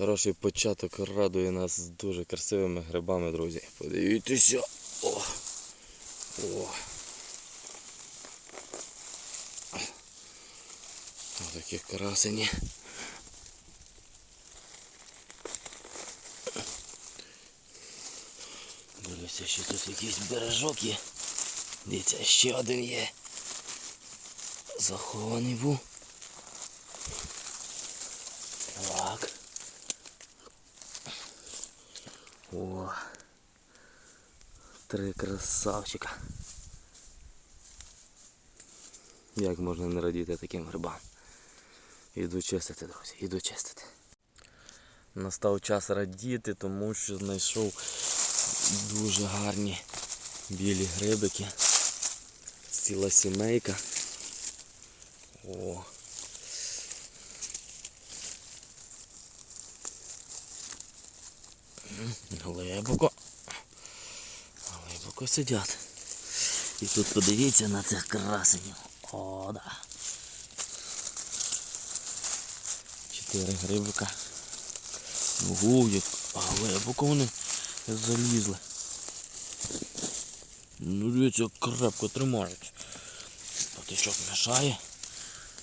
Хороший початок радує нас з дуже красивими грибами, друзі. Подивіться. О! О! Ось такі красені. Дивлюся, що тут якийсь бережок є. Дивіться, ще один є. Захований був. Так. О. Три красавчика. Як можна не радіти таким грибам? Іду чистити, друзі, іду чистити. Настав час радіти, тому що знайшов дуже гарні білі грибики. Ціла сімейка. О. Глибоко. Глибоко сидять. І тут подивіться на цих красенів. О, да. Чотири грибика. Як а глибоко вони залізли. Ну, дивіться, крепко тримають. Патичок мішає.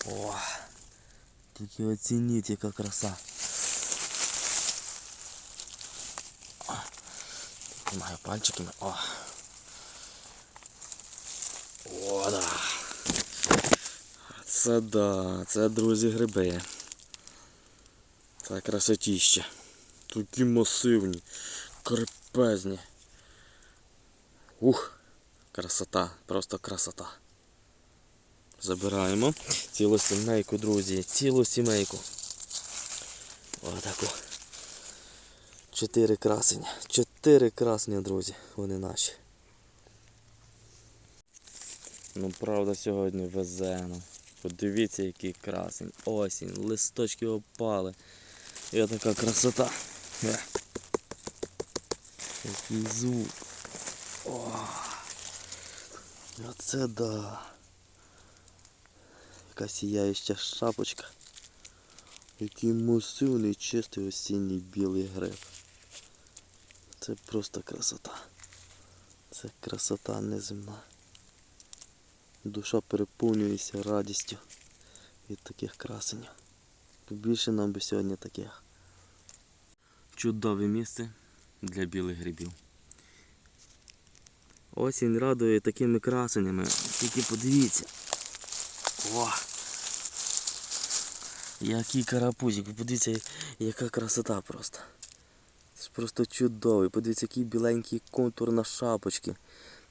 О, тільки оцініть, яка краса. Тримаю пальчиками. О, да. Це да, це, друзі, гриби. Це красотіще. Такі масивні, крепезні. Ух, красота, просто красота. Забираємо цілу сімейку, друзі, цілу сімейку. Отаку. Чотири красення. Чотири красення, друзі, вони наші. Ну правда сьогодні везе нам. Подивіться, який красень. Осінь, листочки опали. І така красота. Який звук. О, оце да. Яка сіяюча шапочка. Який масивний чистий осінній білий гриб. Це просто красота. Це красота неземна. Душа переповнюється радістю від таких красенів. Побільше нам би сьогодні таких. Чудове місце для білих грибів. Осінь радує такими красенями. Тільки подивіться. О! Який карапузик, подивіться, яка красота просто. Це ж просто чудовий. Подивіться, який біленький контур на шапочці.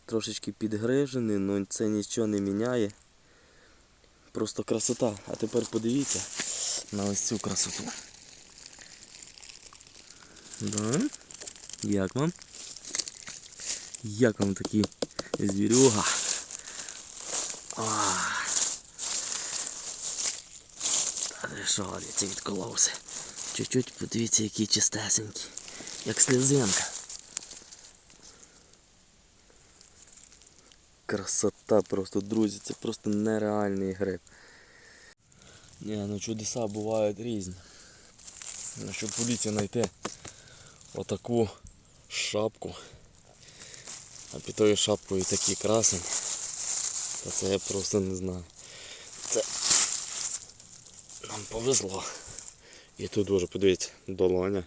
Трошечки підгрижений, але це нічого не міняє. Просто красота. А тепер подивіться на ось цю красоту. Да? Як вам? Як вам такі звірюга? А. Та що, дивіться, відколовся. Чуть-чуть подивіться, який чистесенький. Як слезинка. Красота просто, друзі, це просто нереальний гриб. Ні, ну чудеса бувають різні. Ну, щоб поліція знайти отаку шапку. А під тою шапкою такі красень. Та це я просто не знаю. Це нам повезло. І тут дуже подивіться, долоня.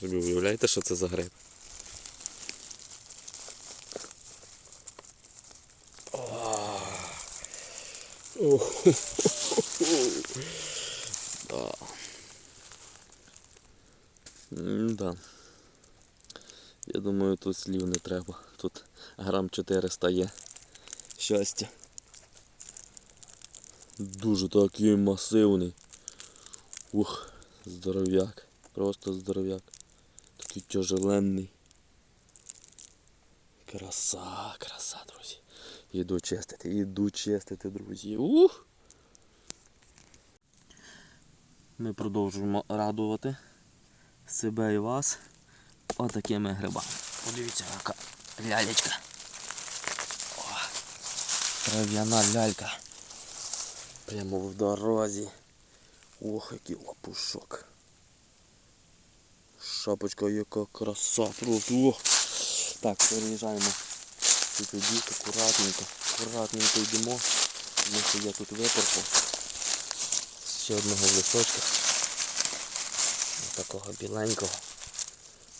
Собі уявляєте, що це за гриб? Да. Я думаю, тут слів не треба. Тут грам 400 є. Щастя. Дуже такий масивний. Ух, здоров'як. Просто здоров'як. Такий тяжеленний. Краса, краса, друзі. Іду чистити, іду чистити, друзі. Ух! Ми продовжуємо радувати себе і вас отакими грибами. Подивіться, яка лялечка. О, трав'яна лялька. Прямо в дорозі. Ох, який лапушок. Шапочка яка краса просто. Ох. Так, переїжджаємо. І тоді акуратненько, акуратненько йдемо. Тому що я тут випорпав. Ще одного листочка. Такого біленького.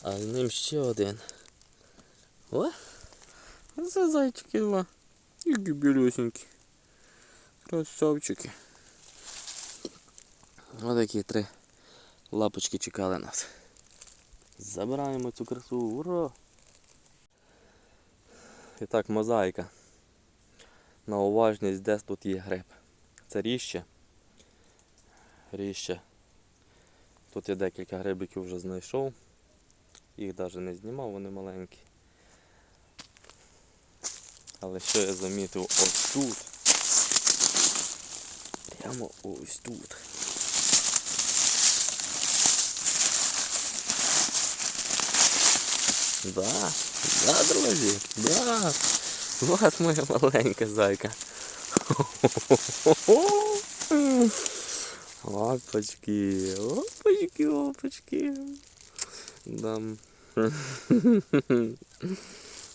А з ним ще один. О! Це зайчики два. Які білюсенькі. Красавчики. Ось такі три лапочки чекали нас. Забираємо цю красу, ура! І так, мозаїка. На уважність, де тут є гриб. Це ріще. Ріще. Тут я декілька грибиків вже знайшов. Їх навіть не знімав, вони маленькі. Але що я замітив ось тут. Прямо ось тут. Да, да, друзі, да. Вот моя маленька зайка. Лапочки, лапочки. Дам.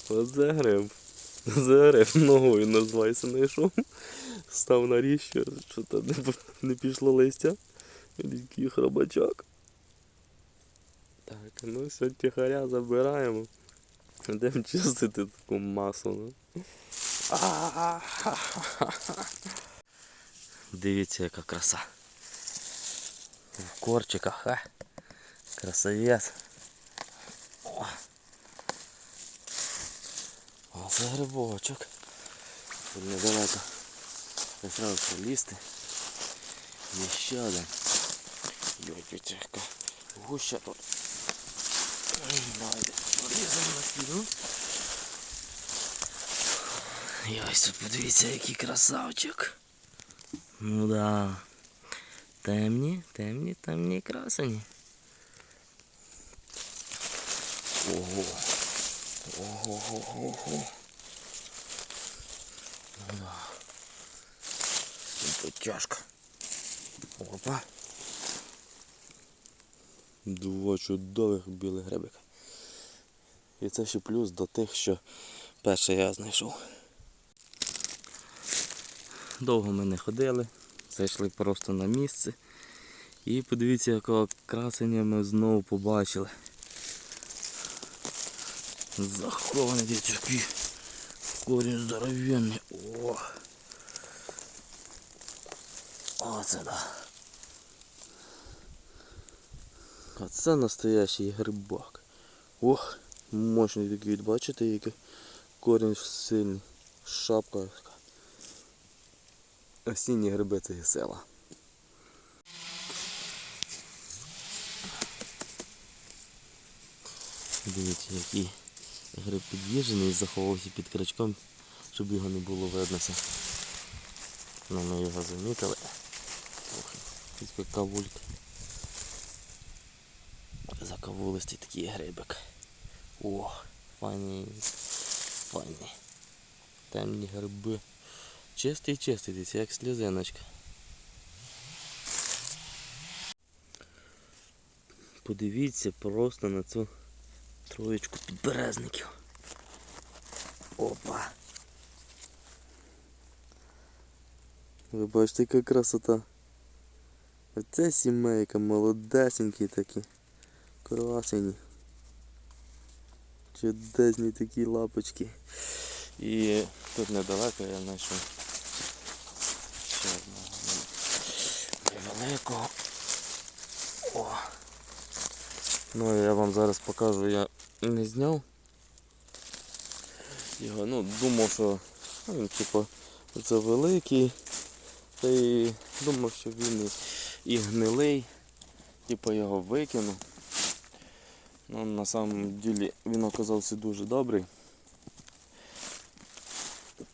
Оце гриб. Це гриб ногою назвайся знайшов. Став на ріще, що то не, не пішло листя. Який хробачок. Так, ну все, тихаря забираємо. Йдемо чистити таку масу. Ну. Дивіться, яка краса. В корчиках, а? Красавець. О. Оце грибочок. Тут недалеко. Я сразу пролізти. Є ще один. Йой, яка гуща тут. І ось подивіться, який красавчик. Ну да. Темні, темні, темні красені. Ого. Ого, ого, ого. Ну да. Тут тяжко. Опа. Два чудових білих грибика. І це ще плюс до тих, що перше я знайшов. Довго ми не ходили, зайшли просто на місце. І подивіться, якого красення ми знову побачили. Захований діточки. Корінь здоровенний. О! Оце да. Оце настоящий грибок. Ох, мощний такий, бачите, який корінь сильний. Шапка. Осінні гриби це є села. Дивіться, який гриб під'їжджений заховався під крачком, щоб його не було виднося. Ну, ми його замітили. Ох, який кавульки. Закавулистий такий грибик. О, файні. Файні. Темні гриби. Чистий, чистий, дивіться, як сльозиночка. Подивіться просто на цю троєчку підберезників. Опа. Ви бачите, яка красота. Оце сімейка, молодесенькі такі. Красені. Чудесні такі лапочки. І тут недалеко я знайшов ще одного невеликого. О! Ну я вам зараз покажу, я не зняв. Його, ну, думав, що ну, він типу це великий. Та й думав, що він і, гнилий. Типу його викину. Ну, на самом ділі він оказався дуже добрий.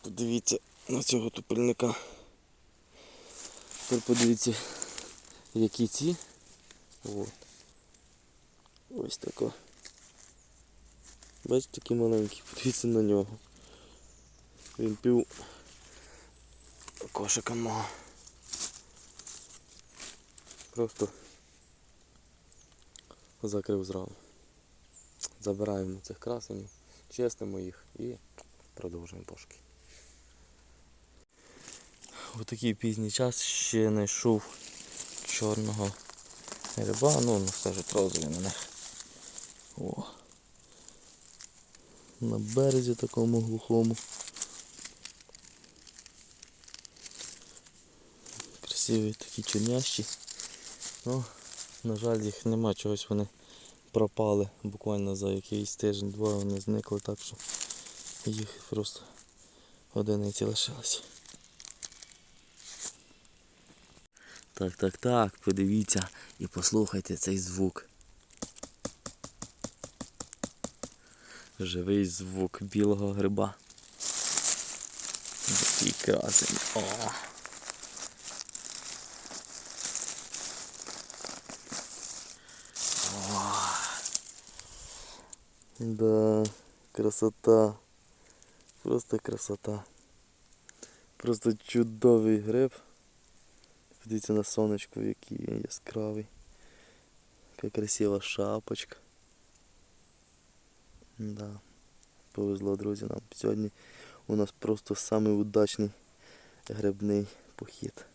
Подивіться на цього тупельника. Тепер подивіться, які ці. От. Ось тако. Бачите, такий маленький, подивіться на нього. Він пів кошика мого. просто закрив зразу. Забираємо цих красенів, чистимо їх і продовжуємо пошуки. У такий пізній час ще знайшов чорного гриба, ну, ну скажуть, розові на них. О. На березі такому глухому. Красиві такі чорнящі. Ну, на жаль, їх нема чогось вони пропали буквально за якийсь тиждень-два вони зникли, так що їх просто одиниці лишилось. Так, так, так, подивіться і послухайте цей звук. Живий звук білого гриба. Який красень. О! Да, красота. Просто красота. Просто чудовий гриб. Подивіться на сонечко, який він яскравий. Яка красива шапочка. Да. Повезло, друзі, нам. Сьогодні у нас просто самий удачний грибний похід.